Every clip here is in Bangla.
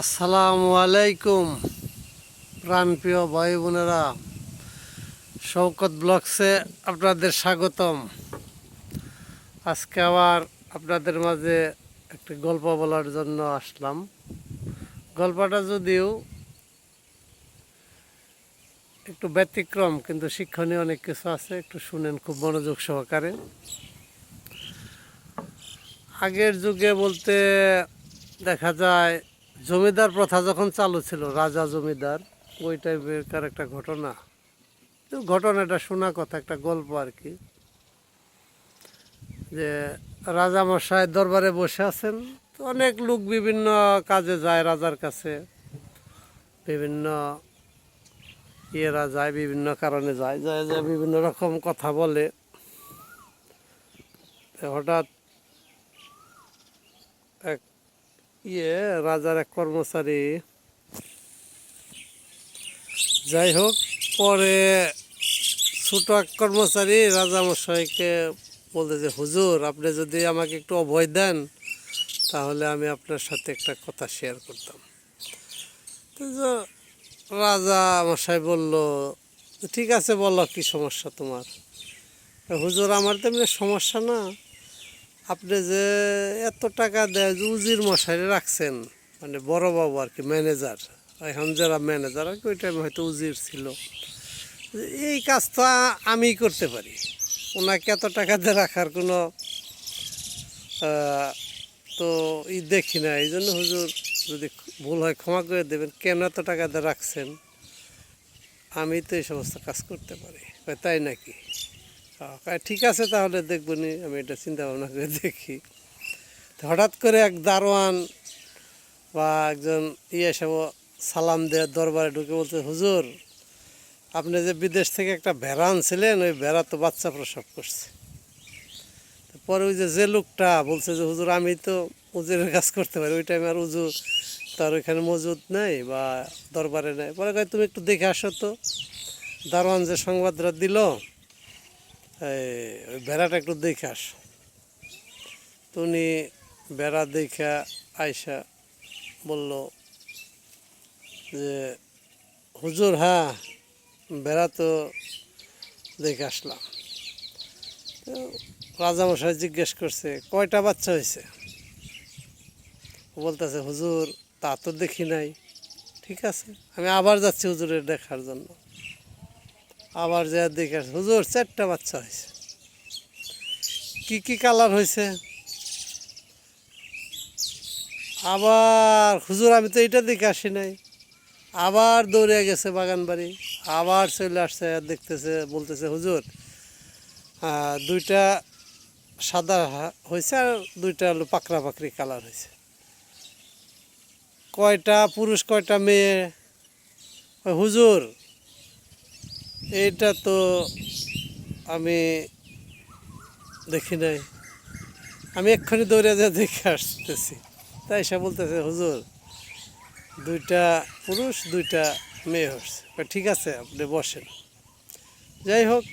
আসসালামু আলাইকুম, প্রাণপ্রিয় ভাই বোনেরা শৌকত ব্লগসে আপনাদের স্বাগতম। আজকে আবার আপনাদের মাঝে একটি গল্প বলার জন্য আসলাম। গল্পটা যদিও একটু ব্যতিক্রম, কিন্তু শিক্ষণীয় অনেক কিছু আছে, একটু শুনেন খুব মনোযোগ সহকারে। আগের যুগে বলতে দেখা যায় জমিদার প্রথা যখন চালু ছিল, রাজা জমিদার, ওই টাইপের একটা ঘটনা। ঘটনাটা শোনা কথা, একটা গল্প আর কি। যে রাজা মশাই দরবারে বসে আছেন, তো অনেক লোক বিভিন্ন কাজে যায় রাজার কাছে। বিভিন্ন ইয়েরা যায়, বিভিন্ন কারণে যায় যায় যায়, বিভিন্ন রকম কথা বলে। হঠাৎ এক ইয়ে রাজার এক কর্মচারী। যাই হোক, পরে ছোট এক কর্মচারী রাজা মশাইকে বলতে যে, হুজুর, আপনি যদি আমাকে একটু অভয় দেন, তাহলে আমি আপনার সাথে একটা কথা শেয়ার করতাম। তো রাজা মশাই বলল, ঠিক আছে, বলো, কি সমস্যা তোমার? হুজুর, আমার তেমনি সমস্যা না। আপনি যে এত টাকা দেয় যে উজির মশারি রাখছেন মানে বড় বাবু আর কি ম্যানেজার এখন যারা ম্যানেজার আর কি ওই টাইমে হয়তো উজির ছিল। এই কাজটা আমি করতে পারি। ওনাকে এত টাকা দিয়ে রাখার কোনো তো ই দেখি না। এই জন্য হুজুর যদি ভুল হয় ক্ষমা করে দেবেন, কেন এত টাকা দিয়ে রাখছেন? আমি তো এই সমস্ত কাজ করতে পারি। তাই নাকি? ঠিক আছে তাহলে দেখব নি আমি এটা চিন্তা ভাবনা করে দেখি। হঠাৎ করে এক দারোয়ান বা একজন ইয়ে সব সালাম দেওয়ার দরবারে ঢুকে বলছে, হুজুর, আপনি যে বিদেশ থেকে একটা ভেড়া আনছিলেন, ওই ভেড়া তো বাচ্চা প্রসব করছে। পরে ওই যে যে লোকটা বলছে যে, হুজুর, আমি তো উজুরের কাজ করতে পারি, ওই টাইমে আর উজু, তার ওইখানে মজুদ নেই বা দরবারে নেই। পরে তুমি একটু দেখে আসো তো। দারোয়ান যে সংবাদটা দিল ওই ভেড়াটা একটু দেখে আস। তো বেড়া দেখা আয়সা বলল যে, হুজুর হ্যাঁ বেড়া তো দেখে আসলাম। রাজামশাই জিজ্ঞেস করছে, কয়টা বাচ্চা হয়েছে বলতেছে, হুজুর, তা তো দেখি নাই। ঠিক আছে, আমি আবার যাচ্ছি হুজুরের দেখার জন্য। আবার যা আসি, হুজুর চারটা বাচ্চা হয়েছে। কি কি কালার হয়েছে? আবার হুজুর আমি তো এটা দেখে আসি নাই। আবার দৌড়ে গেছে বাগান বাড়ি আবার চলে আসছে দেখতেছে বলতেছে হুজুর দুইটা সাদা হয়েছে আর দুইটা হলো পাকড়া পাকড়ি কালার হয়েছে। কয়টা পুরুষ কয়টা মেয়ে? হুজুর এইটা তো আমি দেখি নাই। আমি এক্ষুনি দৌড়ে যা দেখে আসতেছি। তাই সে বলতেছে, হুজুর, দুইটা পুরুষ, দুইটা মেয়ে হচ্ছে ঠিক আছে, আপনি বসেন। যাই হোক,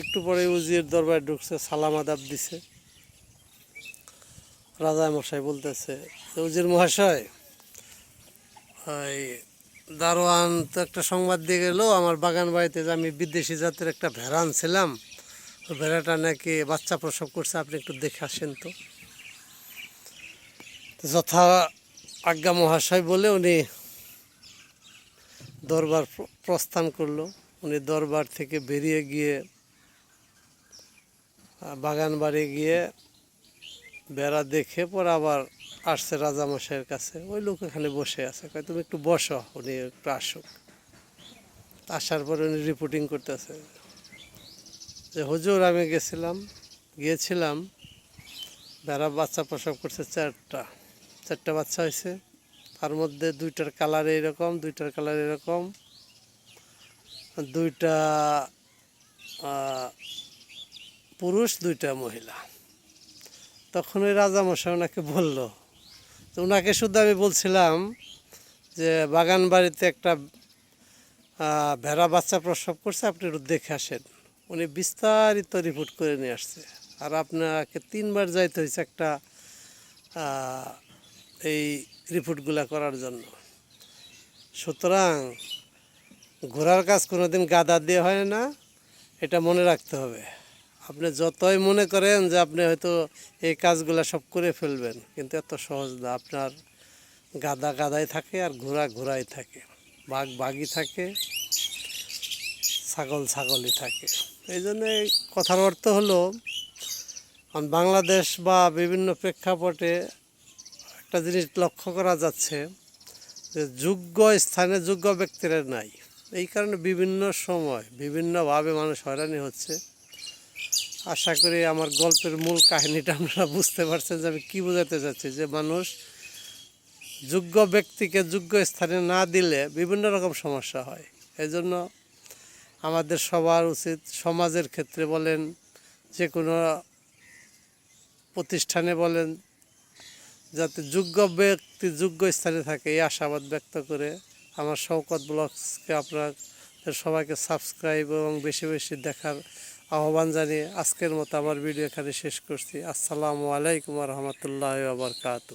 একটু পরে উজির দরবার ঢুকছে, সালাম আদাব দিছে। রাজা মশাই বলতেছে উজির মহাশয় দারোয়ান তো একটা সংবাদ দিয়ে গেল, আমার বাগান বাড়িতে যে আমি বিদেশি জাতের একটা ভেড়া আনছিলাম ভেড়াটা নাকি বাচ্চা প্রসব করছে, আপনি একটু দেখে আসেন তো। তো যথা আজ্ঞা মহাশয় বলে উনি দরবার প্রস্থান করল। উনি দরবার থেকে বেরিয়ে গিয়ে বাগান বাড়ি গিয়ে বেড়া দেখে পর আবার আসছে রাজামশাইয়ের কাছে, ওই লোক এখানে বসে আছে। তুমি একটু বসো, উনি একটু আসুক। আসার পরে উনি রিপোর্টিং করতেছে যে, হুজুর, আমি গেছিলাম, গিয়েছিলাম, বেড়া বাচ্চা প্রসব করছে চারটা চারটা বাচ্চা হয়েছে। তার মধ্যে দুইটার কালার এইরকম দুইটার কালার এরকম, দুইটা পুরুষ, দুইটা মহিলা। তখন ওই রাজামশাই ওনাকে বলল তো ওনাকে শুধু আমি বলছিলাম যে বাগান বাড়িতে একটা ভেড়া বাচ্চা প্রসব করছে, আপনি একটু দেখে আসেন। উনি বিস্তারিত রিপোর্ট করে নিয়ে আসছে। আর আপনাকে তিনবার যাইতে হয়েছে একটা এই রিপোর্টগুলো করার জন্য। সুতরাং ঘোরার কাজ কোনোদিন গাদা দিয়ে হয় না, এটা মনে রাখতে হবে। আপনি যতই মনে করেন যে আপনি হয়তো এই কাজগুলো সব করে ফেলবেন, কিন্তু এত সহজ না। আপনার গাদা গাদাই থাকে আর ঘোড়া ঘোড়াই থাকে, বাঘ বাঘই থাকে, ছাগল ছাগলই থাকে। এই জন্য কথার অর্থ হলো বাংলাদেশ বা বিভিন্ন প্রেক্ষাপটে একটা জিনিস লক্ষ্য করা যাচ্ছে যে যোগ্য স্থানে যোগ্য ব্যক্তিরা নাই। এই কারণে বিভিন্ন সময়, বিভিন্নভাবে মানুষ হয়রানি হচ্ছে। আশা করি আমার গল্পের মূল কাহিনীটা আপনারা বুঝতে পারছেন যে আমি কী বোঝাতে চাচ্ছি যে মানুষ যোগ্য ব্যক্তিকে যোগ্য স্থানে না দিলে বিভিন্ন রকম সমস্যা হয়। এই জন্য আমাদের সবার উচিত সমাজের ক্ষেত্রে বলেন, যে কোনো প্রতিষ্ঠানে বলেন, যাতে যোগ্য ব্যক্তি যোগ্য স্থানে থাকে, এই আশাবাদ ব্যক্ত করে আমার শওকত ব্লগসকে আপনার সবাইকে সাবস্ক্রাইব এবং বেশি বেশি দেখার আহ্বান জানিয়ে আজকের মতো আমার ভিডিও এখানে শেষ করছি। আসসালামু আলাইকুম রহমতুল্লাহ আবরকাতু